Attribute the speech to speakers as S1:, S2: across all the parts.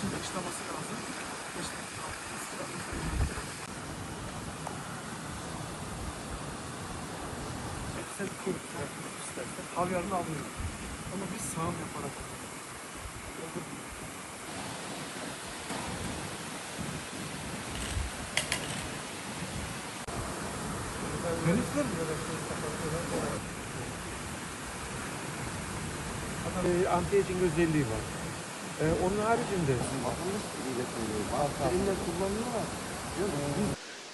S1: şimdi işlaması lazım. Sen kur, havyarını alıyor. Ama biz sağım yaparak Oldu. Herifler mi?
S2: e, anti-aging özelliği var. E, onun haricinde
S3: Elimle kullanıyorlar.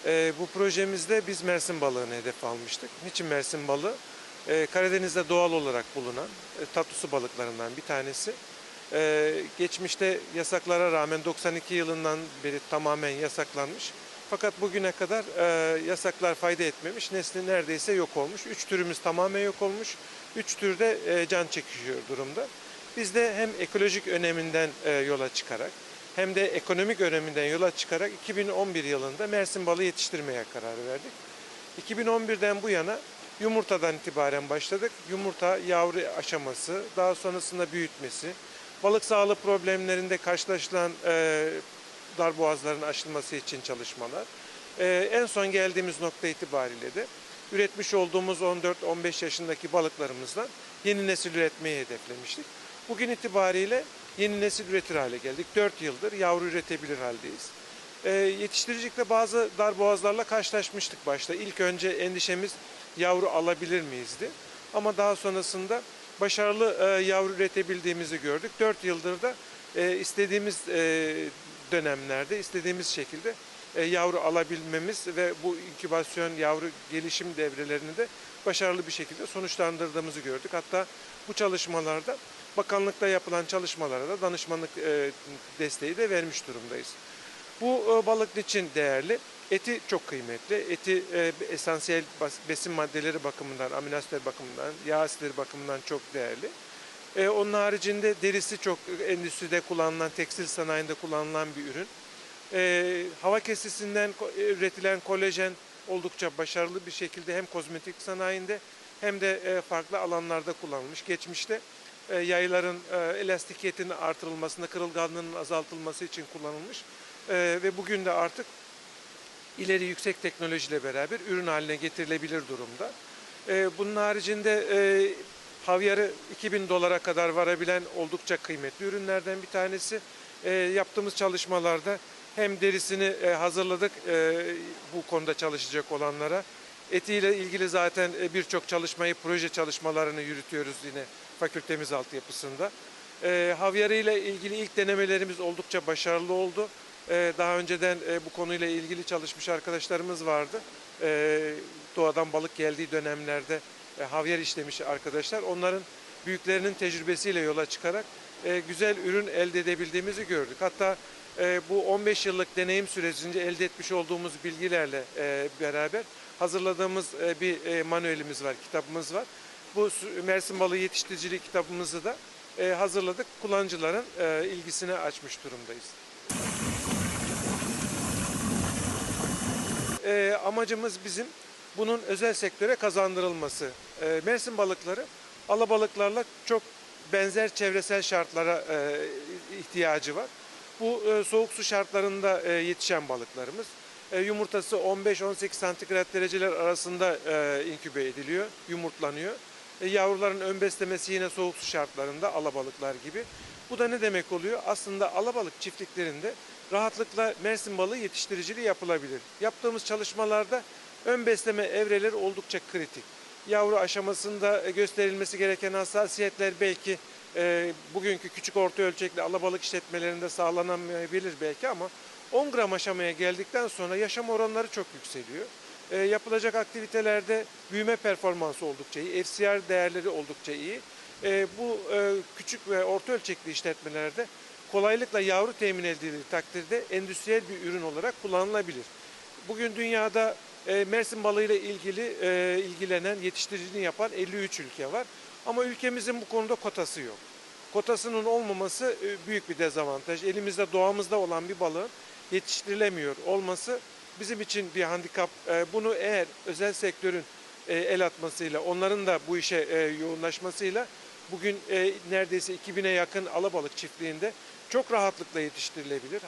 S2: e, bu projemizde biz Mersin balığını hedef almıştık. Niçin Mersin balığı? E, Karadeniz'de doğal olarak bulunan e, tatlı su balıklarından bir tanesi. E, geçmişte yasaklara rağmen 92 yılından beri tamamen yasaklanmış. Fakat bugüne kadar e, yasaklar fayda etmemiş. Nesli neredeyse yok olmuş. Üç türümüz tamamen yok olmuş. Üç türde e, can çekişiyor durumda. Biz de hem ekolojik öneminden e, yola çıkarak hem de ekonomik öneminden yola çıkarak 2011 yılında Mersin balığı yetiştirmeye karar verdik. 2011'den bu yana yumurtadan itibaren başladık. Yumurta, yavru aşaması, daha sonrasında büyütmesi, balık sağlığı problemlerinde karşılaşılan e, darboğazların aşılması için çalışmalar. E, en son geldiğimiz nokta itibariyle de üretmiş olduğumuz 14-15 yaşındaki balıklarımızdan yeni nesil üretmeyi hedeflemiştik. Bugün itibariyle yeni nesil üretir hale geldik. 4 yıldır yavru üretebilir haldeyiz. E, yetiştiricilikte bazı darboğazlarla karşılaşmıştık başta. İlk önce endişemiz yavru alabilir miyizdi. Ama daha sonrasında başarılı e, yavru üretebildiğimizi gördük. 4 yıldır da e, istediğimiz e, dönemlerde, istediğimiz şekilde yavru alabilmemiz ve bu inkübasyon yavru gelişim devrelerini de başarılı bir şekilde sonuçlandırdığımızı gördük. Hatta bu çalışmalarda bakanlıkta yapılan çalışmalara da danışmanlık e, desteği de vermiş durumdayız. Bu e, balık için değerli. Eti çok kıymetli. Eti e, esansiyel besin maddeleri bakımından, amino asitler bakımından, yağ asitleri bakımından çok değerli. E, onun haricinde derisi çok endüstride kullanılan, tekstil sanayinde kullanılan bir ürün. E, hava kesisinden ko- e, üretilen kolajen oldukça başarılı bir şekilde hem kozmetik sanayinde hem de e, farklı alanlarda kullanılmış. Geçmişte e, yayların e, elastikiyetinin artırılmasında, kırılganlığının azaltılması için kullanılmış. E, ve bugün de artık ileri yüksek teknolojiyle beraber ürün haline getirilebilir durumda. E, bunun haricinde e, havyarı 2000 dolara kadar varabilen oldukça kıymetli ürünlerden bir tanesi. E, yaptığımız çalışmalarda hem derisini e, hazırladık e, bu konuda çalışacak olanlara. Etiyle ilgili zaten e, birçok çalışmayı, proje çalışmalarını yürütüyoruz yine fakültemiz altyapısında. Havyarı ile ilgili ilk denemelerimiz oldukça başarılı oldu. Daha önceden bu konuyla ilgili çalışmış arkadaşlarımız vardı. Doğadan balık geldiği dönemlerde havyar işlemiş arkadaşlar. Onların büyüklerinin tecrübesiyle yola çıkarak güzel ürün elde edebildiğimizi gördük. Hatta e, bu 15 yıllık deneyim sürecince elde etmiş olduğumuz bilgilerle e, beraber hazırladığımız e, bir e, manuelimiz var, kitabımız var. Bu Mersin balığı yetiştiriciliği kitabımızı da hazırladık. Kullanıcıların e, ilgisini açmış durumdayız. Amacımız bizim bunun özel sektöre kazandırılması. Mersin balıkları alabalıklarla çok benzer çevresel şartlara ihtiyacı var. Bu e, soğuk su şartlarında e, yetişen balıklarımız. E, yumurtası 15-18 santigrat dereceler arasında e, inkübe ediliyor, yumurtlanıyor. E, yavruların ön beslemesi yine soğuk su şartlarında alabalıklar gibi. Bu da ne demek oluyor? Aslında alabalık çiftliklerinde rahatlıkla Mersin balığı yetiştiriciliği yapılabilir. Yaptığımız çalışmalarda ön besleme evreleri oldukça kritik. Yavru aşamasında e, gösterilmesi gereken hassasiyetler belki e, bugünkü küçük orta ölçekli alabalık işletmelerinde sağlanamayabilir belki ama 10 gram aşamaya geldikten sonra yaşam oranları çok yükseliyor. E, yapılacak aktivitelerde büyüme performansı oldukça iyi, FCR değerleri oldukça iyi. E, bu e, küçük ve orta ölçekli işletmelerde kolaylıkla yavru temin edildiği takdirde endüstriyel bir ürün olarak kullanılabilir. Bugün dünyada e, Mersin balığıyla ilgili e, ilgilenen, yetiştiriciliğini yapan 53 ülke var. Ama ülkemizin bu konuda kotası yok. Kotasının olmaması e, büyük bir dezavantaj. Elimizde doğamızda olan bir balığın yetiştirilemiyor olması bizim için bir handikap. E, bunu eğer özel sektörün e, el atmasıyla, onların da bu işe yoğunlaşmasıyla bugün neredeyse 2000'e yakın alabalık çiftliğinde çok rahatlıkla yetiştirilebilir.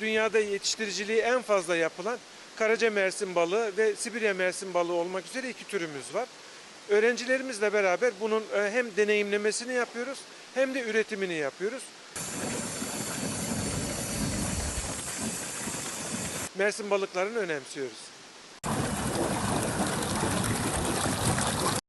S2: Dünyada yetiştiriciliği en fazla yapılan Karaca mersin balığı ve Sibirya mersin balığı olmak üzere iki türümüz var. Öğrencilerimizle beraber bunun e, hem deneyimlemesini yapıyoruz hem de üretimini yapıyoruz. Mersin balıklarını önemsiyoruz.